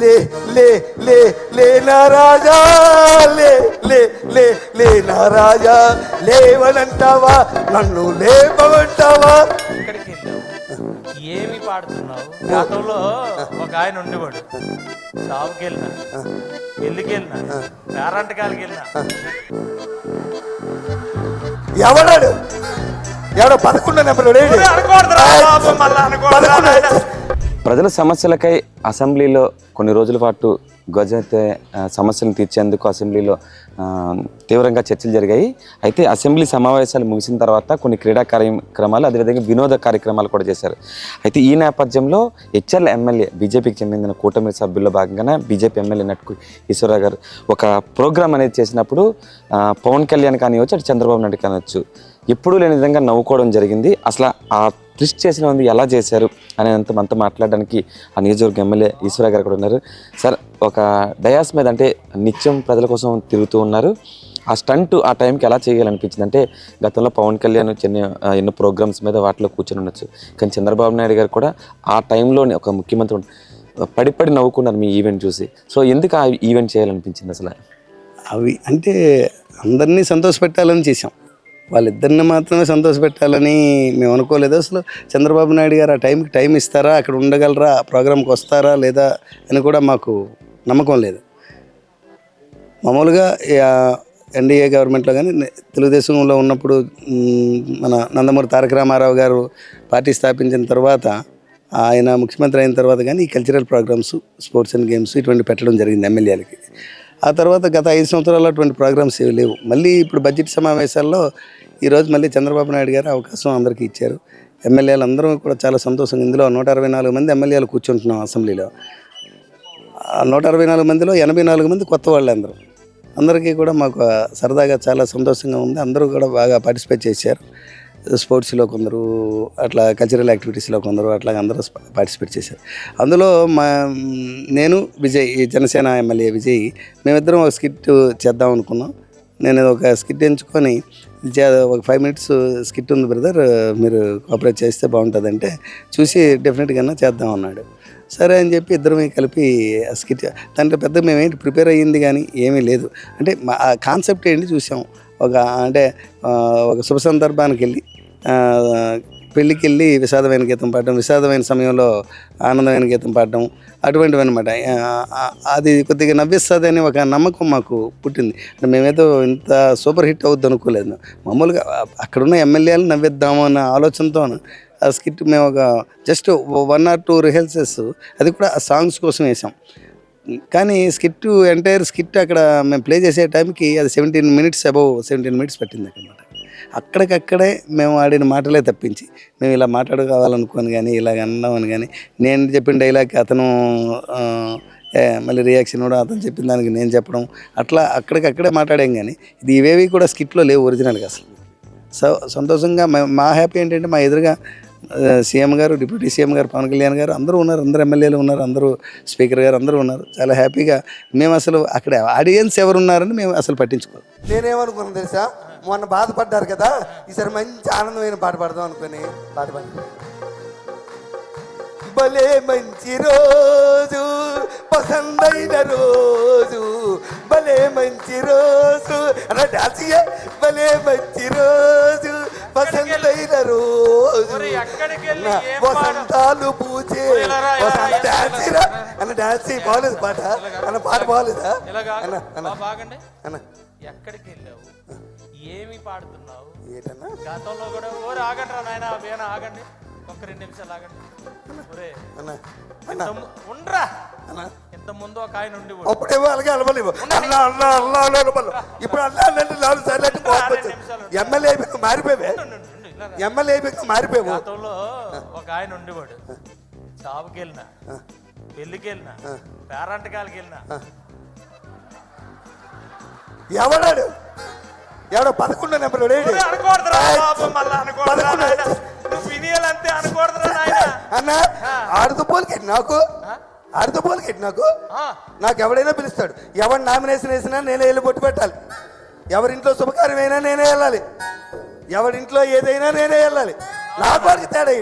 లే లే లే లే నా రాజా లే లే లే లే నా రాజా లేవనంటావా? నన్ను లేపమంటావా? వెళ్ళావు. ఏమి పాడుతున్నావు? గతంలో ఒక ఆయన ఉండేవాడు. షాప్కి వెళ్ళినా పెళ్ళికి వెళ్ళినా పేరంటకాలకి వెళ్ళినా. ఎవడాడు? ఎవడో పదకొండో నెంబర్ లేడు. ప్రజల సమస్యలకై అసెంబ్లీలో కొన్ని రోజుల పాటు గజతే సమస్యలను తీర్చేందుకు అసెంబ్లీలో తీవ్రంగా చర్చలు జరిగాయి. అయితే అసెంబ్లీ సమావేశాలు ముగిసిన తర్వాత కొన్ని క్రీడా కార్యక్రమాలు అదేవిధంగా వినోద కార్యక్రమాలు కూడా చేశారు. అయితే ఈ నేపథ్యంలో హెచ్ఎల్ ఎమ్మెల్యే బీజేపీకి చెందిన కూటమి సభ్యుల్లో భాగంగానే బీజేపీ ఎమ్మెల్యే నటుకు ఈశ్వరరావు గారు ఒక ప్రోగ్రామ్ అనేది చేసినప్పుడు పవన్ కళ్యాణ్ కానివచ్చు అటు చంద్రబాబు నాయుడు కానివచ్చు ఎప్పుడూ లేని విధంగా నవ్వుకోవడం జరిగింది. అసలు ఆ ట్విస్ట్ చేసిన మంది ఎలా చేశారు అనేంత మనతో మాట్లాడడానికి ఆ నియోజకవర్గ ఎమ్మెల్యే ఈశ్వర గారు కూడా ఉన్నారు. సార్ ఒక డయాస్ మీద అంటే నిత్యం ప్రజల కోసం తిరుగుతూ ఉన్నారు. ఆ స్టంట్ ఆ టైంకి ఎలా చేయాలనిపించింది? అంటే గతంలో పవన్ కళ్యాణ్ చిన్న ఎన్నో ప్రోగ్రామ్స్ మీద వాటిలో కూర్చొని ఉండొచ్చు. కానీ చంద్రబాబు నాయుడు గారు కూడా ఆ టైంలోనే ఒక ముఖ్యమంత్రి పడిపడి పడి పడి నవ్వుకున్నారు మీ ఈవెంట్ చూసి. సో ఎందుకు ఆ ఈవెంట్ చేయాలనిపించింది అసలు? అవి అంటే అందరినీ సంతోషపెట్టాలని చేసాం వాళ్ళిద్దరిని మాత్రమే సంతోషపెట్టాలని మేము అనుకోలేదు. అసలు చంద్రబాబు నాయుడు గారు ఆ టైంకి టైం ఇస్తారా? అక్కడ ఉండగలరా? ఆ ప్రోగ్రామ్కి వస్తారా లేదా అని కూడా మాకు నమ్మకం లేదు. మామూలుగా ఎన్డీఏ గవర్నమెంట్లో కానీ తెలుగుదేశంలో ఉన్నప్పుడు మన నందమూరి తారక రామారావు గారు పార్టీ స్థాపించిన తర్వాత ఆయన ముఖ్యమంత్రి అయిన తర్వాత కానీ ఈ cultural programmes sports and games ఇటువంటి పెట్టడం జరిగింది ఎమ్మెల్యేలకి. ఆ తర్వాత గత ఐదు సంవత్సరాల్లో అటువంటి ప్రోగ్రామ్స్ ఏవి లేవు. మళ్ళీ ఇప్పుడు బడ్జెట్ సమావేశాల్లో ఈరోజు మళ్ళీ చంద్రబాబు నాయుడు గారు అవకాశం అందరికీ ఇచ్చారు. ఎమ్మెల్యేలు అందరూ కూడా చాలా సంతోషంగా ఇందులో నూట అరవై నాలుగు మంది ఎమ్మెల్యేలు కూర్చుంటున్నాం అసెంబ్లీలో. నూట అరవై నాలుగు మందిలో ఎనభై నాలుగు మంది కొత్త వాళ్ళు అందరూ. అందరికీ కూడా మాకు సరదాగా చాలా సంతోషంగా ఉంది. అందరూ కూడా బాగా పార్టిసిపేట్ చేశారు. స్పోర్ట్స్లో కొందరు అట్లా కల్చరల్ యాక్టివిటీస్లో కొందరు అట్లా అందరూ పార్టిసిపేట్ చేశారు. అందులో మా నేను విజయ్ ఈ జనసేన ఎమ్మెల్యే విజయ్ మేమిద్దరం ఒక స్కిట్ చేద్దాం అనుకున్నాం. నేను ఒక స్కిట్ ఎంచుకొని ఒక ఫైవ్ మినిట్స్ స్కిట్ ఉంది బ్రదర్ మీరు కోఆపరేట్ చేస్తే బాగుంటుందంటే చూసి డెఫినెట్గా చేద్దాం అన్నాడు. సరే అని చెప్పి ఇద్దరమే కలిపి ఆ స్కిట్ దాంట్లో పెద్ద మేమేంటి ప్రిపేర్ అయ్యింది కానీ ఏమీ లేదు. అంటే మా కాన్సెప్ట్ ఏంటి చూసాం. ఒక అంటే ఒక శుభ సందర్భానికి వెళ్ళి పెళ్ళికి వెళ్ళి విషాదమైన గీతం పాడడం విషాదమైన సమయంలో ఆనందమైన గీతం పాడడం అటువంటివి అనమాట అది కొద్దిగా నవ్విస్తుంది అని ఒక నమ్మకం మాకు పుట్టింది. అంటే మేమేదో ఇంత సూపర్ హిట్ అవుద్ది అనుకోలేదు. మామూలుగా అక్కడున్న ఎమ్మెల్యేలు నవ్విద్దాము అన్న ఆలోచనతో ఆ స్కిట్ మేము ఒక just one or two rehearsals అది కూడా ఆ సాంగ్స్ కోసం వేసాం. కానీ స్కిట్ ఎంటైర్ స్కిట్ అక్కడ మేము ప్లే చేసే టైంకి అది seventeen minutes above seventeen minutes పట్టింది అనమాట అక్కడికక్కడే మేము ఆడిన మాటలే తప్పించి మేము ఇలా మాట్లాడుకోవాలనుకోని కానీ ఇలాగ అన్నామని కానీ నేను చెప్పిన డైలాగ్ అతను ఏ, మళ్ళీ రియాక్షన్ కూడా అతను చెప్పిన దానికి నేను చెప్పడం అట్లా అక్కడికక్కడే మాట్లాడాం కానీ ఇది ఇవేవి కూడా స్కిట్లో లేవు ఒరిజినల్గా అసలు. సో సంతోషంగా మా- హ్యాపీ ఏంటంటే మా ఎదురుగా సీఎం గారు డిప్యూటీ సీఎం గారు పవన్ కళ్యాణ్ గారు అందరూ ఉన్నారు. అందరు ఎమ్మెల్యేలు ఉన్నారు. అందరూ స్పీకర్ గారు అందరూ ఉన్నారు. చాలా హ్యాపీగా మేము అసలు అక్కడ ఆడియన్స్ ఎవరు ఉన్నారని మేము అసలు పట్టించుకోం నేనేమనుకున్నాను తెలుసా? మొన్న బాధపడ్డారు కదా? ఈసారి మంచి ఆనందమైన పాట పాడదాం అనుకుని పాట పాడి భలే మంచి రోజు పసందైన రోజు భలే మంచి రోజు. అలా డాన్స్ భలే మంచి రోజు. పసందైన రోజు. వసంతాలు డాన్స్. అన్న. బాగలేదు పాట. అన్న పాట బాగలేదా ఇలాగా అన్న అన్న. బాగండి. అన్న. ఎక్కడికి వెళ్ళావు ఏమి పాడుతున్నావు? ఏంటన్నా? గతంలో కూడా ఓరే ఆగండి నాయన వేణ ఆగండి. ఒక రెండు నిమిషాలు ఆగండి. ఒరే అన్న ఉండ్రా. ఇంత ముందు ఒక ఆయన ఉండి అప్పుడేమో అలాగే అలవలేవు. అన్న అన్న అన్న అన్న అలవలు ఇప్పుడు అన్న నాలుగు సార్లు ఎమ్మెల్యే మారిపోయావే. ఎమ్మెల్యే మారిపోయావు. గతంలో ఒక ఆయన ఉండేవాడు. షాపుకి వెళ్ళినా పెళ్ళికి వెళ్ళినా పేరంటకాలకి వెళ్ళినా. ఎవడాడు? ఎవడో పదకొండో నెంబర్ ఒరే, అనకూడదురా అన్న ఆడుతూ పోలికెట్టి నాకు? ఆడుతూ పోలికెట్టి నాకు? నాకు ఎవడైనా పిలుస్తాడు. ఎవరు నామినేషన్ వేసినా నేనే వెళ్ళి బొట్టు పెట్టాలి. ఎవరింట్లో శుభకార్యం అయినా నేనే వెళ్ళాలి. ఎవరింట్లో ఏదైనా నేనే వెళ్ళాలి. నా తేడా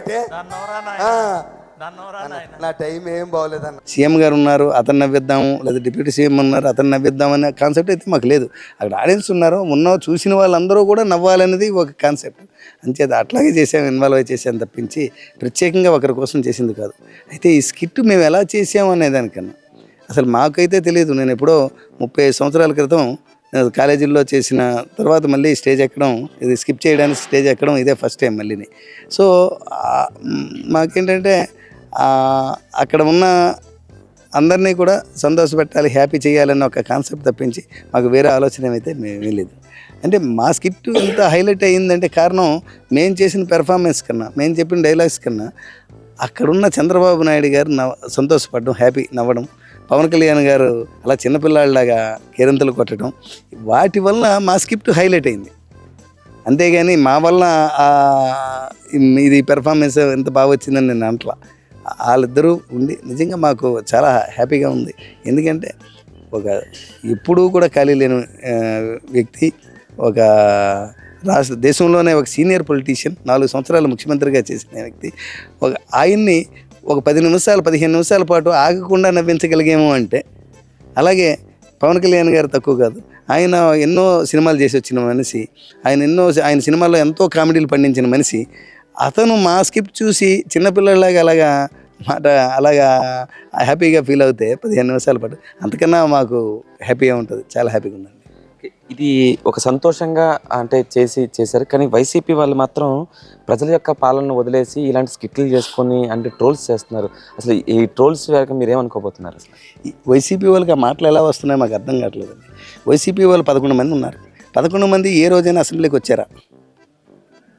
నాయన? నా టైం ఏం బాగోలేదన్న. సీఎం గారు ఉన్నారు అతను నవ్విద్దాము లేదా డిప్యూటీ సీఎం ఉన్నారు అతను నవ్విద్దాం అనే కాన్సెప్ట్ అయితే మాకు లేదు. అక్కడ ఆడియన్స్ ఉన్నారు ఉన్న చూసిన వాళ్ళందరూ కూడా నవ్వాలనేది ఒక కాన్సెప్ట్ అంచేత అట్లాగే చేసాం ఇన్వాల్వ్ అయి చేసాం తప్పించి ప్రత్యేకంగా ఒకరి కోసం చేసింది కాదు. అయితే ఈ స్కిట్ మేము ఎలా చేసాము అనే దానికన్నా. అసలు మాకైతే తెలియదు నేను ఎప్పుడో ముప్పై ఐదు సంవత్సరాల క్రితం కాలేజీల్లో చేసిన తర్వాత మళ్ళీ స్టేజ్ ఎక్కడం ఇది స్కిప్ చేయడానికి స్టేజ్ ఎక్కడం ఇదే ఫస్ట్ టైం మళ్ళీని. సో మాకేంటంటే అక్కడ ఉన్న అందరినీ కూడా సంతోషపెట్టాలి హ్యాపీ చేయాలన్న ఒక కాన్సెప్ట్ తప్పించి మాకు వేరే ఆలోచన అయితే మేము లేదు అంటే మా స్కిట్ ఇంత హైలైట్ అయ్యిందంటే కారణం మేము చేసిన పెర్ఫార్మెన్స్ కన్నా మేము చెప్పిన డైలాగ్స్ కన్నా అక్కడున్న చంద్రబాబు నాయుడు గారు నవ్ సంతోషపడడం హ్యాపీ నవ్వడం పవన్ కళ్యాణ్ గారు అలా చిన్నపిల్లాడిలాగా కేరింతలు కొట్టడం వాటి వల్ల మా స్క్రిప్ట్ హైలైట్ అయింది. అంతేగాని మా వల్ల ఇది పెర్ఫార్మెన్స్ ఎంత బాగా వచ్చిందని నేను అంటలా. వాళ్ళిద్దరూ ఉండి నిజంగా మాకు చాలా హ్యాపీగా ఉంది. ఎందుకంటే ఒక ఎప్పుడూ కూడా ఖాళీ లేని వ్యక్తి ఒక రాష్ట్ర దేశంలోనే ఒక సీనియర్ పొలిటీషియన్ నాలుగు సంవత్సరాలు ముఖ్యమంత్రిగా చేసిన వ్యక్తి ఒక ఆయన్ని ఒక పది నిమిషాలు పదిహేను నిమిషాల పాటు ఆగకుండా నవ్వించగలిగేమో అంటే అలాగే పవన్ కళ్యాణ్ గారు తక్కువ కాదు. ఆయన ఎన్నో సినిమాలు చేసి వచ్చిన మనిషి ఆయన ఎన్నో ఆయన సినిమాల్లో ఎంతో కామెడీలు పండించిన మనిషి అతను మా స్కిప్ చూసి చిన్నపిల్లలాగా అలాగా మాట అలాగా హ్యాపీగా ఫీల్ అవుతే పదిహేను నిమిషాల పాటు అంతకన్నా మాకు హ్యాపీగా ఉంటుంది చాలా హ్యాపీగా ఉంది ఇది ఒక సంతోషంగా అంటే చేసి చేశారు. కానీ వైసీపీ వాళ్ళు మాత్రం ప్రజల యొక్క పాలనను వదిలేసి ఇలాంటి స్కిట్లు చేసుకొని అంటే ట్రోల్స్ చేస్తున్నారు. అసలు ఈ ట్రోల్స్ వరకు మీరు ఏమనుకోబోతున్నారు అసలు? ఈ వైసీపీ వాళ్ళకి ఆ మాటలు ఎలా వస్తున్నాయో మాకు అర్థం కావట్లేదు. వైసీపీ వాళ్ళు పదకొండు మంది ఉన్నారు. పదకొండు మంది ఏ రోజైనా అసెంబ్లీకి వచ్చారా?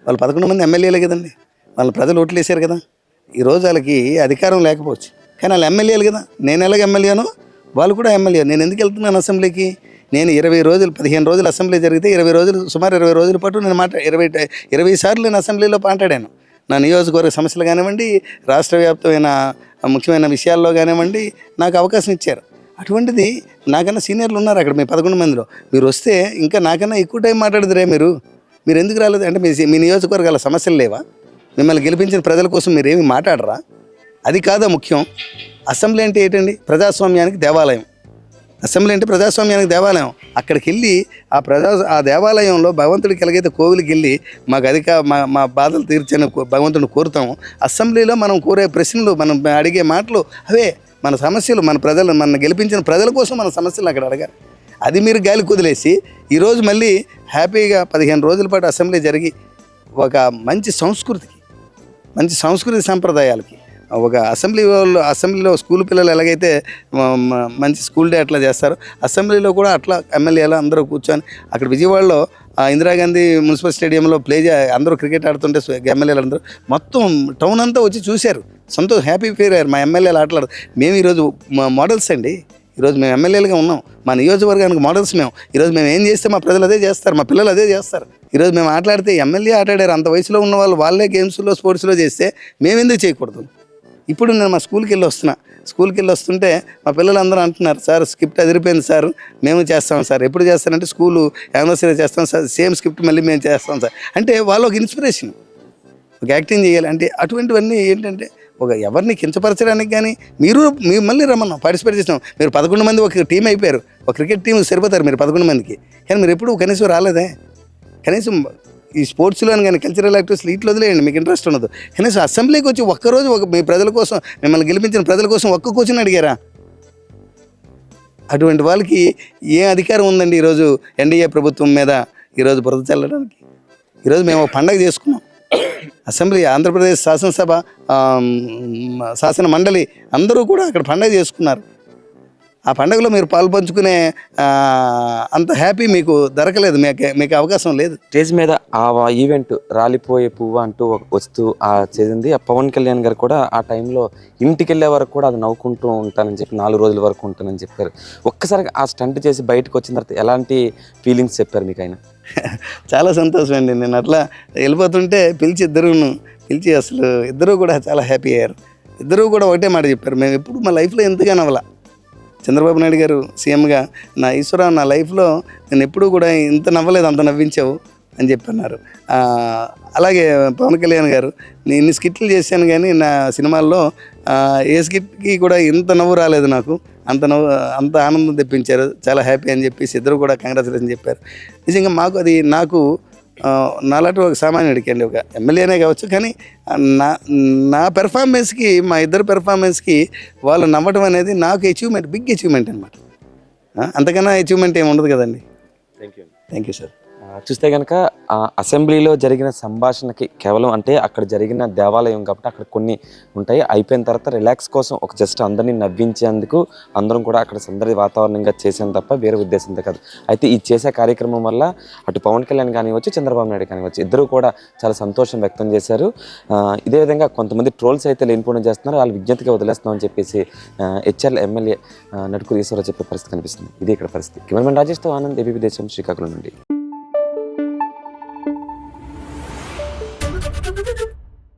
వాళ్ళు పదకొండు మంది ఎమ్మెల్యేలే కదండి. వాళ్ళ ప్రజలు ఓట్లు వేసారు కదా. ఈ రోజు వాళ్ళకి అధికారం లేకపోవచ్చు. కానీ వాళ్ళు ఎమ్మెల్యేలు కదా. నేను ఎలాగ ఎమ్మెల్యేను? వాళ్ళు కూడా ఎమ్మెల్యే. నేను ఎందుకు వెళ్తున్నాను అసెంబ్లీకి? నేను ఇరవై రోజులు పదిహేను రోజులు అసెంబ్లీ జరిగితే ఇరవై రోజులు సుమారు ఇరవై రోజుల పాటు నేను మాట ఇరవై ఇరవై సార్లు నేను అసెంబ్లీలో మాట్లాడాను. నా నియోజకవర్గ సమస్యలు కానివ్వండి రాష్ట్ర వ్యాప్తమైన ముఖ్యమైన విషయాల్లో కానివ్వండి నాకు అవకాశం ఇచ్చారు. అటువంటిది నాకన్నా సీనియర్లు ఉన్నారు అక్కడ మీ పదకొండు మందిలో. మీరు వస్తే ఇంకా నాకన్నా ఎక్కువ టైం మాట్లాడుతురే మీరు. మీరు ఎందుకు రాలేదు? అంటే మీ మీ నియోజకవర్గాల సమస్యలు లేవా? మిమ్మల్ని గెలిపించిన ప్రజల కోసం మీరు ఏమి మాట్లాడరా? అది కాదా ముఖ్యం? అసెంబ్లీ అంటే ఏంటండి? ప్రజాస్వామ్యానికి దేవాలయం. అసెంబ్లీ అంటే ప్రజాస్వామ్యానికి దేవాలయం. అక్కడికి వెళ్ళి ఆ ప్రజా ఆ దేవాలయంలో భగవంతుడికి ఎలాగైతే కోవిలికి వెళ్ళి మాకు అధిక మా మా బాధలు తీర్చని భగవంతుడిని కోరుతాము. అసెంబ్లీలో మనం కోరే ప్రశ్నలు మనం అడిగే మాటలు అవే మన సమస్యలు మన ప్రజలు మన గెలిపించిన ప్రజల కోసం మన సమస్యలు అక్కడ అడగాలి. అది మీరు గాలి కుదిలేసి ఈరోజు మళ్ళీ హ్యాపీగా పదిహేను రోజుల పాటు అసెంబ్లీ జరిగి ఒక మంచి సంస్కృతికి మంచి సంస్కృతి సంప్రదాయాలకి ఒక అసెంబ్లీ వాళ్ళు అసెంబ్లీలో స్కూల్ పిల్లలు ఎలాగైతే మంచి స్కూల్ డే అట్లా చేస్తారో అసెంబ్లీలో కూడా అట్లా ఎమ్మెల్యేలు అందరూ కూర్చొని అక్కడ విజయవాడలో ఇందిరాగాంధీ మున్సిపల్ స్టేడియంలో ప్లే చే అందరూ క్రికెట్ ఆడుతుంటే ఎమ్మెల్యేలు అందరూ మొత్తం టౌన్ అంతా వచ్చి చూశారు. సంతోష్ హ్యాపీ ఫీల్ అయ్యారు. మా ఎమ్మెల్యేలు ఆటలాడు. మేము ఈరోజు మా మోడల్స్ అండి. ఈరోజు మేము ఎమ్మెల్యేలుగా ఉన్నాం. మా నియోజకవర్గానికి మోడల్స్ మేము. ఈరోజు మేము ఏం చేస్తే మా ప్రజలు అదే చేస్తారు మా పిల్లలు అదే చేస్తారు. ఈరోజు మేము ఆటలాడితే ఎమ్మెల్యే ఆటాడారు. అంత వయసులో ఉన్న వాళ్ళు వాళ్ళే గేమ్స్లో స్పోర్ట్స్లో చేస్తే మేము ఎందుకు చేయకూడదు? ఇప్పుడు నేను మా స్కూల్కి వెళ్ళి వస్తున్నా. స్కూల్కి వెళ్ళి వస్తుంటే మా పిల్లలందరూ అంటున్నారు సార్ స్క్రిప్ట్ అదిరిపోయింది సార్ మేము చేస్తాం సార్. ఎప్పుడు చేస్తారంటే స్కూలు యానివర్సరీ చేస్తాం సార్ సేమ్ స్క్రిప్ట్ మళ్ళీ మేము చేస్తాం సార్. అంటే వాళ్ళు ఒక ఇన్స్పిరేషన్ ఒక యాక్టింగ్ చేయాలి. అంటే అటువంటివన్నీ ఏంటంటే ఒక ఎవరిని కించపరచడానికి కానీ మీరు మీరు మళ్ళీ రమ్మన్నాం పార్టిసిపేట్ చేసినాం. మీరు పదకొండు మంది ఒక టీం అయిపోయారు. ఒక క్రికెట్ టీం సరిపోతారు మీరు పదకొండు మందికి. కానీ మీరు ఎప్పుడు కనీసం రాలేదే? కనీసం ఈ స్పోర్ట్స్లో కానీ కల్చరల్ యాక్టివిటీస్ వీటిలో వదిలేయండి మీకు ఇంట్రెస్ట్ ఉండదు. కనీసం అసెంబ్లీకి వచ్చి ఒక్కరోజు ఒక మీ ప్రజల కోసం మిమ్మల్ని గెలిపించిన ప్రజల కోసం ఒక్క కూర్చొని అడిగారా? అటువంటి వాళ్ళకి ఏ అధికారం ఉందండి ఈరోజు ఎన్డీఏ ప్రభుత్వం మీద ఈరోజు బురద చల్లడానికి? ఈరోజు మేము ఒక పండగ చేసుకున్నాం. అసెంబ్లీ ఆంధ్రప్రదేశ్ శాసనసభ శాసన మండలి అందరూ కూడా అక్కడ పండగ చేసుకున్నారు. ఆ పండగలో మీరు పాల్పంచుకునే అంత హ్యాపీ మీకు దొరకలేదు మీకు మీకు అవకాశం లేదు. స్టేజ్ మీద ఆ ఈవెంట్ రాలిపోయే పువ్వు అంటూ వస్తూ ఆ చేసింది ఆ పవన్ కళ్యాణ్ గారు కూడా ఆ టైంలో ఇంటికి వెళ్ళే వరకు కూడా అది నవ్వుకుంటూ ఉంటానని చెప్పి నాలుగు రోజుల వరకు ఉంటానని చెప్పారు. ఒక్కసారి ఆ స్టంట్ చేసి బయటకు వచ్చిన తర్వాత ఎలాంటి ఫీలింగ్స్ చెప్పారు మీకు ఆయన? చాలా సంతోషం అండి. నేను అట్లా వెళ్ళిపోతుంటే పిలిచి ఇద్దరును పిలిచి అసలు ఇద్దరూ కూడా చాలా హ్యాపీ అయ్యారు. ఇద్దరూ కూడా ఒకటే మాట చెప్పారు. మేము ఎప్పుడు మా లైఫ్లో ఎంతగా నవ్వాల. చంద్రబాబు నాయుడు గారు సీఎంగా నా ఈశ్వర నా లైఫ్లో నేను ఎప్పుడూ కూడా ఇంత నవ్వలేదు అంత నవ్వించావు అని చెప్పన్నారు. అలాగే పవన్ కళ్యాణ్ గారు నేను ఇన్ని స్కిట్లు చేశాను కానీ నా సినిమాల్లో ఏ స్కిట్కి కూడా ఇంత నవ్వు రాలేదు నాకు. అంత నవ్వు అంత ఆనందం తెప్పించారు. చాలా హ్యాపీ అని చెప్పేసి ఇద్దరు కూడా కంగ్రాచులేషన్ చెప్పారు. నిజంగా మాకు అది నాకు నాలాంటి ఒక సామాన్యుడికి అండి ఒక ఎమ్మెల్యేనే కావచ్చు కానీ నా నా పెర్ఫార్మెన్స్కి మా ఇద్దరు పెర్ఫార్మెన్స్కి వాళ్ళు నవ్వడం అనేది నాకు అచీవ్మెంట్ బిగ్ అచీవ్మెంట్ అనమాట అంతకన్నా అచీవ్మెంట్ ఏమి ఉండదు కదండి. Thank you thank you sir చూస్తే కనుక ఆ అసెంబ్లీలో జరిగిన సంభాషణకి కేవలం అంటే అక్కడ జరిగిన దేవాలయం కాబట్టి అక్కడ కొన్ని ఉంటాయి. అయిపోయిన తర్వాత రిలాక్స్ కోసం ఒక జస్ట్ అందరినీ నవ్వించేందుకు అందరం కూడా అక్కడ సందడి వాతావరణంగా చేసాం తప్ప వేరే ఉద్దేశంతో కాదు. అయితే ఈ చేసే కార్యక్రమం వల్ల అటు పవన్ కళ్యాణ్ కానివ్వచ్చు చంద్రబాబు నాయుడు కానివ్వచ్చు ఇద్దరు కూడా చాలా సంతోషం వ్యక్తం చేశారు. ఇదే విధంగా కొంతమంది ట్రోల్స్ అయితే లేనిపోవడం చేస్తున్నారు. వాళ్ళు విజ్ఞతగా వదిలేస్తామని చెప్పేసి హెచ్ఆర్ఎల్ ఎమ్మెల్యే నటుకు ఈశ్వరరావు చెప్పే పరిస్థితి కనిపిస్తుంది. ఇది ఇక్కడ పరిస్థితి. కెమెరామెన్ రాజేష్తో ఆనంద్ ఏబీపీ దేశం శ్రీకాకుళం నుండి.